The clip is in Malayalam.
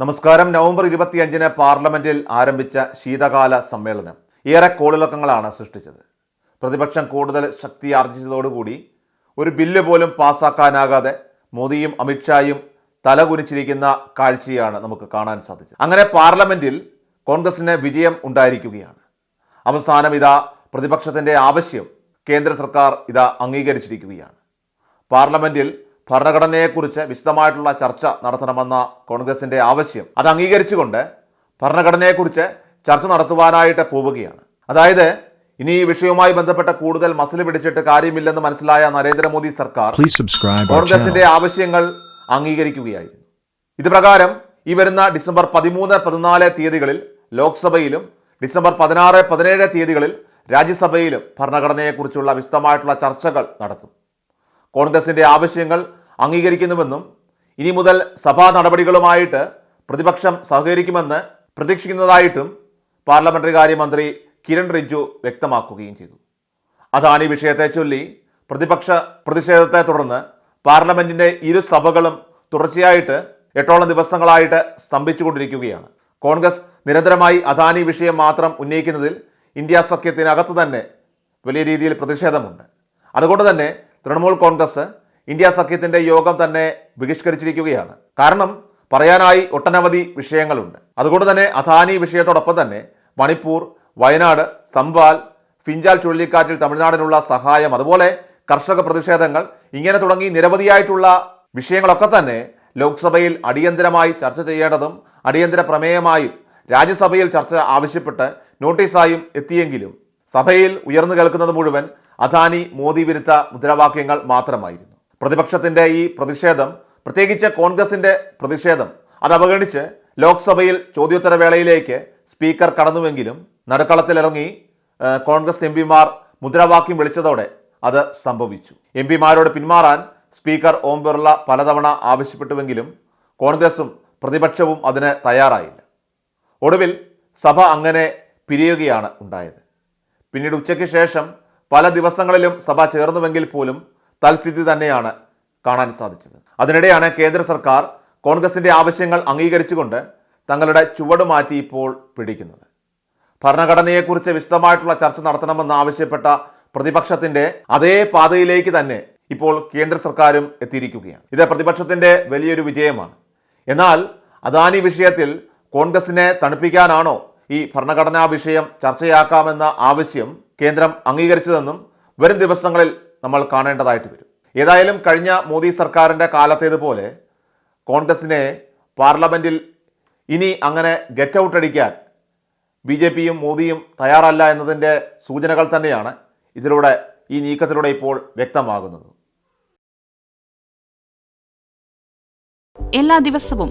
നമസ്കാരം. നവംബർ ഇരുപത്തിയഞ്ചിന് പാർലമെന്റിൽ ആരംഭിച്ച ശീതകാല സമ്മേളനം ഏറെ കോളിളക്കങ്ങളാണ് സൃഷ്ടിച്ചത്. പ്രതിപക്ഷം കൂടുതൽ ശക്തി ആർജിച്ചതോടുകൂടി ഒരു ബില്ല് പോലും പാസ്സാക്കാനാകാതെ മോദിയും അമിത്ഷായും തലകുനിച്ചിരിക്കുന്ന കാഴ്ചയാണ് നമുക്ക് കാണാൻ സാധിച്ചത്. അങ്ങനെ പാർലമെന്റിൽ കോൺഗ്രസിന് വിജയം ഉണ്ടായിരിക്കുകയാണ്. അവസാനം ഇതാ പ്രതിപക്ഷത്തിന്റെ ആവശ്യം കേന്ദ്ര സർക്കാർ ഇതാ അംഗീകരിച്ചിരിക്കുകയാണ്. പാർലമെന്റിൽ ഭരണഘടനയെക്കുറിച്ച് വിശദമായിട്ടുള്ള ചർച്ച നടത്തണമെന്ന കോൺഗ്രസിന്റെ ആവശ്യം അത് അംഗീകരിച്ചുകൊണ്ട് ഭരണഘടനയെക്കുറിച്ച് ചർച്ച നടത്തുവാനായിട്ട് പോവുകയാണ്. അതായത് ഇനി ഈ വിഷയവുമായി ബന്ധപ്പെട്ട കൂടുതൽ മസിൽ പിടിച്ചിട്ട് കാര്യമില്ലെന്ന് മനസ്സിലായ നരേന്ദ്രമോദി സർക്കാർ കോൺഗ്രസിന്റെ ആവശ്യങ്ങൾ അംഗീകരിക്കുകയായിരുന്നു. ഇത് പ്രകാരം ഈ വരുന്ന ഡിസംബർ പതിമൂന്ന് പതിനാല് തീയതികളിൽ ലോക്സഭയിലും ഡിസംബർ പതിനാറ് പതിനേഴ് തീയതികളിൽ രാജ്യസഭയിലും ഭരണഘടനയെക്കുറിച്ചുള്ള വിശദമായിട്ടുള്ള ചർച്ചകൾ നടത്തും. കോൺഗ്രസിന്റെ ആവശ്യങ്ങൾ അംഗീകരിക്കുന്നുവെന്നും ഇനി മുതൽ സഭാ നടപടികളുമായിട്ട് പ്രതിപക്ഷം സഹകരിക്കുമെന്ന് പ്രതീക്ഷിക്കുന്നതായിട്ടും പാർലമെന്ററി കാര്യമന്ത്രി കിരൺ റിജ്ജു വ്യക്തമാക്കുകയും ചെയ്തു. അതാണ് ഈ വിഷയത്തെ ചൊല്ലി പ്രതിപക്ഷ പ്രതിഷേധത്തെ തുടർന്ന് പാർലമെന്റിന്റെ ഇരു സഭകളും തുടർച്ചയായിട്ട് എട്ടോളം ദിവസങ്ങളായിട്ട് സ്തംഭിച്ചുകൊണ്ടിരിക്കുകയാണ്. കോൺഗ്രസ് നിരന്തരമായി അദാനി വിഷയം മാത്രം ഉന്നയിക്കുന്നതിൽ ഇന്ത്യ സഖ്യത്തിനകത്ത് തന്നെ വലിയ രീതിയിൽ പ്രതിഷേധമുണ്ട്. അതുകൊണ്ട് തന്നെ തൃണമൂൽ കോൺഗ്രസ് ഇന്ത്യ സഖ്യത്തിന്റെ യോഗം തന്നെ ബഹിഷ്കരിച്ചിരിക്കുകയാണ്. കാരണം പറയാനായി ഒട്ടനവധി വിഷയങ്ങളുണ്ട്. അതുകൊണ്ട് തന്നെ അദാനി വിഷയത്തോടൊപ്പം തന്നെ മണിപ്പൂർ വയനാട് സംവാൽ ഫിഞ്ചാൽ ചുഴലിക്കാറ്റിൽ തമിഴ്നാടിനുള്ള സഹായം അതുപോലെ കർഷക പ്രതിഷേധങ്ങൾ ഇങ്ങനെ തുടങ്ങി നിരവധിയായിട്ടുള്ള വിഷയങ്ങളൊക്കെ തന്നെ ലോക്സഭയിൽ അടിയന്തരമായി ചർച്ച ചെയ്യേണ്ടതും അടിയന്തര പ്രമേയമായും രാജ്യസഭയിൽ ചർച്ച ആവശ്യപ്പെട്ട് നോട്ടീസായും എത്തിയെങ്കിലും സഭയിൽ ഉയർന്നു കേൾക്കുന്നത് മുഴുവൻ അദാനി മോദി വിരുദ്ധ മുദ്രാവാക്യങ്ങൾ മാത്രമായിരുന്നു. പ്രതിപക്ഷത്തിന്റെ ഈ പ്രതിഷേധം പ്രത്യേകിച്ച് കോൺഗ്രസിന്റെ പ്രതിഷേധം അത് അവഗണിച്ച് ലോക്സഭയിൽ ചോദ്യോത്തരവേളയിലേക്ക് സ്പീക്കർ കടന്നുവെങ്കിലും നടുക്കളത്തിലിറങ്ങി കോൺഗ്രസ് എം പിമാർ മുദ്രാവാക്യം വിളിച്ചതോടെ അത് സംഭവിച്ചു. എം പിമാരോട് പിന്മാറാൻ സ്പീക്കർ ഓം ബിർള പലതവണ ആവശ്യപ്പെട്ടുവെങ്കിലും കോൺഗ്രസും പ്രതിപക്ഷവും അതിന് തയ്യാറായില്ല. ഒടുവിൽ സഭ അങ്ങനെ പിരിയുകയാണ് ഉണ്ടായത്. പിന്നീട് ഉച്ചയ്ക്ക് ശേഷം പല ദിവസങ്ങളിലും സഭ ചേർന്നുവെങ്കിൽ പോലും തൽസ്ഥിതി തന്നെയാണ് കാണാൻ സാധിച്ചത്. അതിനിടെയാണ് കേന്ദ്ര സർക്കാർ കോൺഗ്രസിന്റെ ആവശ്യങ്ങൾ അംഗീകരിച്ചുകൊണ്ട് തങ്ങളുടെ ചുവട് മാറ്റി ഇപ്പോൾ പിടിക്കുന്നത്. ഭരണഘടനയെക്കുറിച്ച് വിശദമായിട്ടുള്ള ചർച്ച നടത്തണമെന്ന് ആവശ്യപ്പെട്ട പ്രതിപക്ഷത്തിന്റെ അതേ പാതയിലേക്ക് തന്നെ ഇപ്പോൾ കേന്ദ്ര സർക്കാരും എത്തിയിരിക്കുകയാണ്. ഇത് പ്രതിപക്ഷത്തിന്റെ വലിയൊരു വിജയമാണ്. എന്നാൽ അദാനി വിഷയത്തിൽ കോൺഗ്രസിനെ തണുപ്പിക്കാനാണോ ഈ ഭരണഘടനാ വിഷയം ചർച്ചയാക്കാമെന്ന ആവശ്യം കേന്ദ്രം അംഗീകരിച്ചതെന്നും വരും ദിവസങ്ങളിൽ നമ്മൾ കാണേണ്ടതായിട്ട് വരും. ഏതായാലും കഴിഞ്ഞ മോദി സർക്കാരിന്റെ കാലത്തേതുപോലെ കോൺഗ്രസിനെ പാർലമെന്റിൽ ഇനി അങ്ങനെ ഗെറ്റ് ഔട്ട് അടിക്കാൻ ബി ജെ പിയും മോദിയും തയ്യാറല്ല എന്നതിന്റെ സൂചനകൾ തന്നെയാണ് ഇതിലൂടെ ഈ നീക്കത്തിലൂടെ ഇപ്പോൾ വ്യക്തമാകുന്നത്. എല്ലാ ദിവസവും